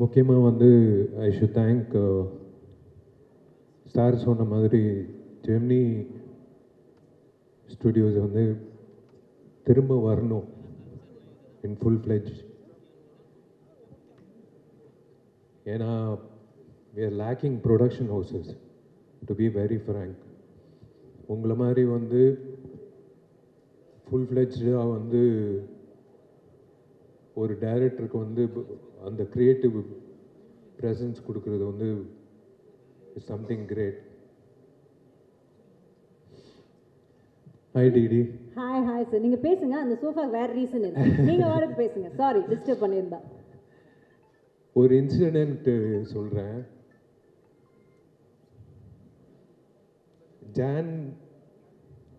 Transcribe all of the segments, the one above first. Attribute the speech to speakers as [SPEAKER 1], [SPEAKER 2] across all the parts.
[SPEAKER 1] முக்கியமாக வந்து I should thank sir சொன்ன மாதிரி ஜெமினி ஸ்டுடியோஸ் வந்து திரும்ப வரணும். இன் ஃபுல் ஃப்ளெஜ் ஏன்னா we are lacking production houses to be very frank உங்களை மாதிரி வந்து ஃபுல் ஃப்ளெஜ்டாக வந்து ஒரு டைரக்டருக்கு வந்து அந்த க்ரியேட்டிவ் ப்ரெசன்ஸ் கொடுக்கறது வந்து something great hi DD
[SPEAKER 2] hi hi sir நீங்க பேசுங்க. அந்த சோஃபாக்கு வேற ரீசன் இல்லை. நீங்க வாடகை பேசுங்க. சாரி டிஸ்டர்ப் பண்ணியிருந்தா.
[SPEAKER 1] ஒரு இன்சிடென்ட் சொல்கிறேன் ஜான்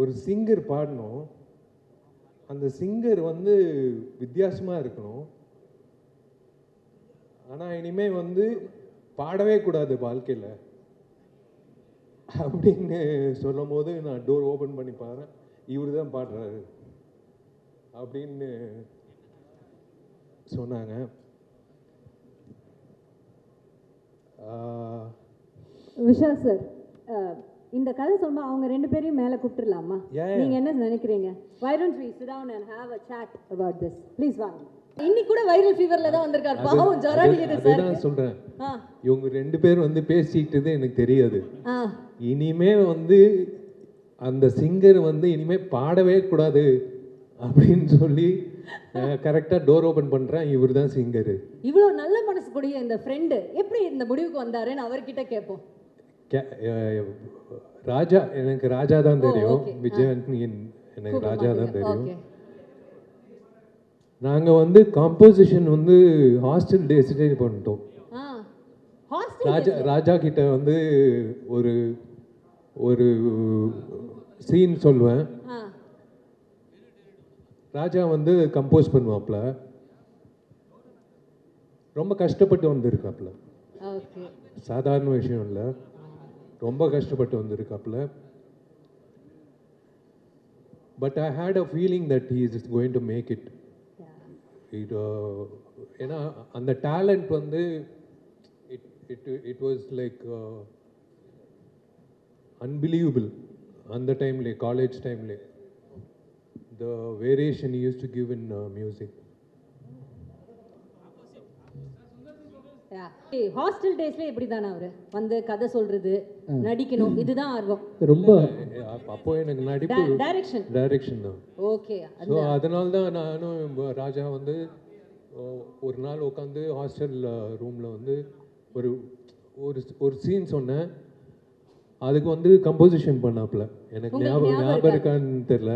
[SPEAKER 1] ஒரு சிங்கர் பாடணும். அந்த சிங்கர் வந்து வித்தியாசமாக இருக்கணும். ஆனால் இனிமேல் வந்து பாடவே கூடாது வாழ்க்கையில். அப்படின்னு சொல்லும் போது நான் டோர் ஓப்பன் பண்ணி பாடுறேன். இவர் தான் பாடுறாரு. அப்படின்னு சொன்னாங்க.
[SPEAKER 2] விஷா சார் இந்த கதை சொல்லுமா அவங்க ரெண்டு பேரையும் மேலே கூப்பிட்டுலாமா நீங்க என்ன நினைக்கிறீங்க? Why don't we sit down and have a chat about this? Please வாங்க. இன்னைக்கு கூட வைரல் ஃபீவர்ல தான் வந்திருக்காரு. பாவம் ஜொரம் அடிக்குது சார்
[SPEAKER 1] அதுதான் சொல்கிறேன்
[SPEAKER 2] ஆ.
[SPEAKER 1] இவங்க ரெண்டு பேர் வந்து பேசிக்கிட்டது எனக்கு தெரியாது. இனிமே வந்து அந்த சிங்கர் வந்து இனிமே பாடவே கூடாது அப்படின்னு சொல்லி கரெக்டாக டோர் ஓப்பன் பண்ணுறேன் இவர் தான் சிங்கரு
[SPEAKER 2] இவ்வளோ நல்ல மனசு கூடிய இந்த ஃப்ரெண்டு எப்படி இந்த முடிவுக்கு வந்தாருன்னு அவர்கிட்ட கேட்போம்.
[SPEAKER 1] ராஜா எனக்கு ராஜா தான் தெரியும்.
[SPEAKER 2] okay.
[SPEAKER 1] விஜய் ஆண்டனி எனக்கு ராஜா தான் தெரியும். நாங்கள் வந்து காம்போசிஷன் வந்து ஹாஸ்டல் டேஸ்டே பண்ணிட்டோம். ராஜா ராஜா கிட்ட வந்து ஒரு ஒரு சீன் சொல்லுவேன். ராஜா வந்து கம்போஸ் பண்ணுவாப்ல. ரொம்ப கஷ்டப்பட்டு வந்திருக்காப்ல. சாதாரண விஷயம் இல்லை. ரொம்ப கஷ்டப்பட்டு வந்திருக்காப்புல but I hate a feeling that he is going to make it it ஏன்னா அந்த டேலண்ட் வந்து it it it was like unbelievable அந்த டைம்லே college டைம்லே the variation use to give in music
[SPEAKER 2] Hostel டேஸ்ல இப்படி தானே அவரு? வந்து கதை சொல்றது நடிக்கணும் இதுதான் ஆர்வம்.
[SPEAKER 3] ரொம்ப
[SPEAKER 1] அப்போ எனக்கு நடிப்பு
[SPEAKER 2] டைரக்ஷன்
[SPEAKER 1] டைரக்ஷன் தான்.
[SPEAKER 2] ஓகே
[SPEAKER 1] ஸோ அதனால தான் நானும் ராஜா வந்து ஒரு நாள் உட்காந்து ஹாஸ்டல் ரூமில் வந்து ஒரு ஒரு ஒரு சீன் சொன்னேன். அதுக்கு வந்து கம்போசிஷன் பண்ணாப்புல. எனக்கு ஞாபகம்
[SPEAKER 2] ஞாபகம்
[SPEAKER 1] ஞாபகம் இருக்கான்னு தெரியல.